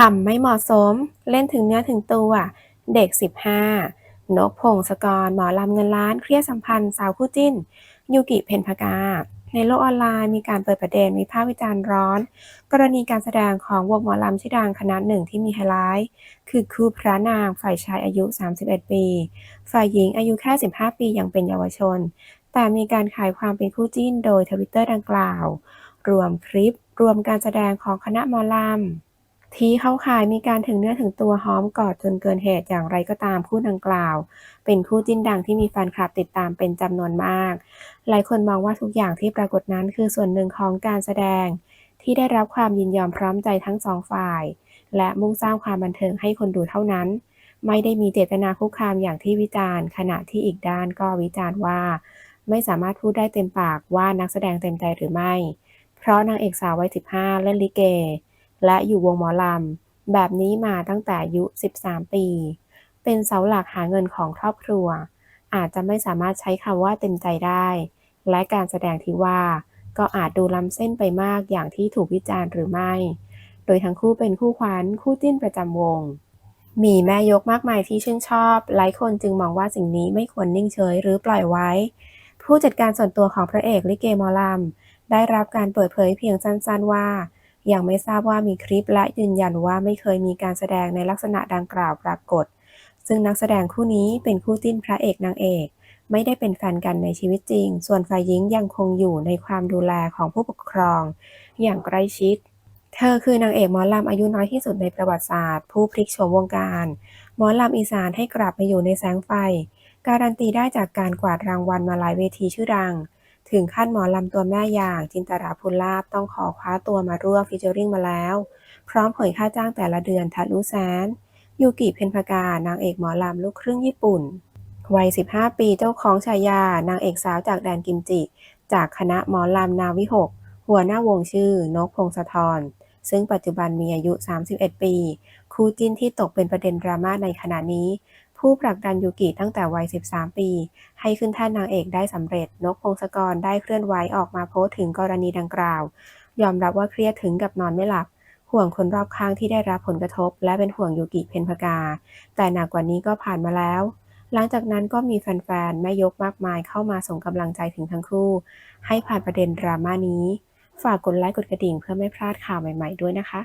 ทำไม่เหมาะสม เล่นถึงเนื้อถึงตัว เด็ก 15 นกพงศกร หมอลำเงินล้าน เครียดสัมพันธ์สาวคู่จิ้น ยูกิเพนพกา ในโลกออนไลน์มีการเปิดประเด็นวิพากษ์วิจารณ์ร้อน กรณีการแสดงของวงหมอลำชื่อดังคณะหนึ่งที่มีไฮไลท์คือคู่พระนางฝ่ายชายอายุ 31 ปี ฝ่ายหญิงอายุแค่ 15 ปียังเป็นเยาวชน แต่มีการขายความเป็นคู่จิ้นโดยทวิตเตอร์ดังกล่าว รวมคลิป รวมการแสดงของคณะหมอลำ ที่เข้าข่ายมีการถึงเนื้อถึงตัวหอมกอดจนเกินเหตุอย่างไรก็ตามคู่ดังกล่าว เป็นคู่จิ้นดังที่มีแฟนคลับติดตามเป็นจำนวนมาก หลายคนมองว่าทุกอย่างที่ปรากฏนั้นคือส่วนหนึ่งของการแสดง ที่ได้รับความยินยอมพร้อมใจทั้งสองฝ่าย และมุ่งสร้างความบันเทิงให้คนดูเท่านั้น ไม่ได้มีเจตนาคุกคามอย่างที่วิจารณ์ ขณะที่อีกด้านก็วิจารณ์ว่า ไม่สามารถพูดได้เต็มปากว่านักแสดงเต็มใจหรือไม่ เพราะนางเอกสาววัย 15 เล่นลิเก และอยู่วงหมอลำ แบบนี้มาตั้งแต่อายุ 13 ปี เป็นเสาหลักหาเงินของครอบครัว อาจจะไม่สามารถใช้คำว่าเต็มใจได้ และการแสดงที่ว่าก็อาจดูล้ำเส้นไปมากอย่างที่ถูกวิจารณ์หรือไม่ โดยทั้งคู่เป็นคู่ขวัญคู่จิ้นประจำวง มีแม่ยกมากมายที่ชื่นชอบ หลายคนจึงมองว่าสิ่งนี้ไม่ควรนิ่งเฉยหรือปล่อยไว้ ผู้จัดการส่วนตัวของพระเอกลิเกมอลำได้รับการเปิดเผยเพียงสั้นๆว่า ยังไม่ทราบว่ามีคลิปและยืนยันว่าไม่เคยมีการแสดงในลักษณะดังกล่าวปรากฏ ซึ่งนักแสดงคู่นี้เป็นคู่จิ้นพระเอกนางเอก ไม่ได้เป็นแฟนกันในชีวิตจริง ส่วนฝ่ายหญิงยังคงอยู่ในความดูแลของผู้ปกครอง อย่างใกล้ชิด เธอคือนางเอกหมอลำอายุน้อยที่สุดในประวัติศาสตร์ ผู้พลิกโฉมวงการหมอลำอีสานให้กลับมาอยู่ในแสงไฟ การันตีได้จากการกวาดรางวัลมาหลายเวทีชื่อดัง ถึงขั้นหมอลำตัวแม่อย่างจินตราภูลาภต้องขอคว้าตัวมาร่วมฟีเจอริงมาแล้ว พร้อมเผยค่าจ้างแต่ละเดือนทะลุแสน ยูกิเพนพกานางเอกหมอลำลูกครึ่งญี่ปุ่น วัย 15 ปีเจ้าของฉายานางเอกสาวจากแดนกิมจิ จากคณะหมอลำนาวิหก หัวหน้าวงชื่อนกพงศธรซึ่งปัจจุบันมีอายุ 31 ปี คู่จิ้นที่ตกเป็นประเด็นดราม่าในขณะนี้ ผู้ผลักดันยูกิตั้งแต่วัย 13 ปี ให้ขึ้นแท่นนางเอกได้สำเร็จ นกพงศกรได้เคลื่อนไหวออกมาโพสถึงกรณีดังกล่าว ยอมรับว่าเครียดถึงกับนอนไม่หลับ ห่วงคนรอบข้างที่ได้รับผลกระทบ และเป็นห่วงยูกิเพนพกา แต่หนักกว่านี้ก็ผ่านมาแล้ว หลังจากนั้นก็มีแฟนๆแม่ยกมากมายเข้ามาส่งกำลังใจถึงทั้งคู่ ให้ผ่านประเด็นดราม่านี้ ฝากกดไลค์กดกระดิ่งเพื่อไม่พลาดข่าวใหม่ ๆ ด้วยนะคะ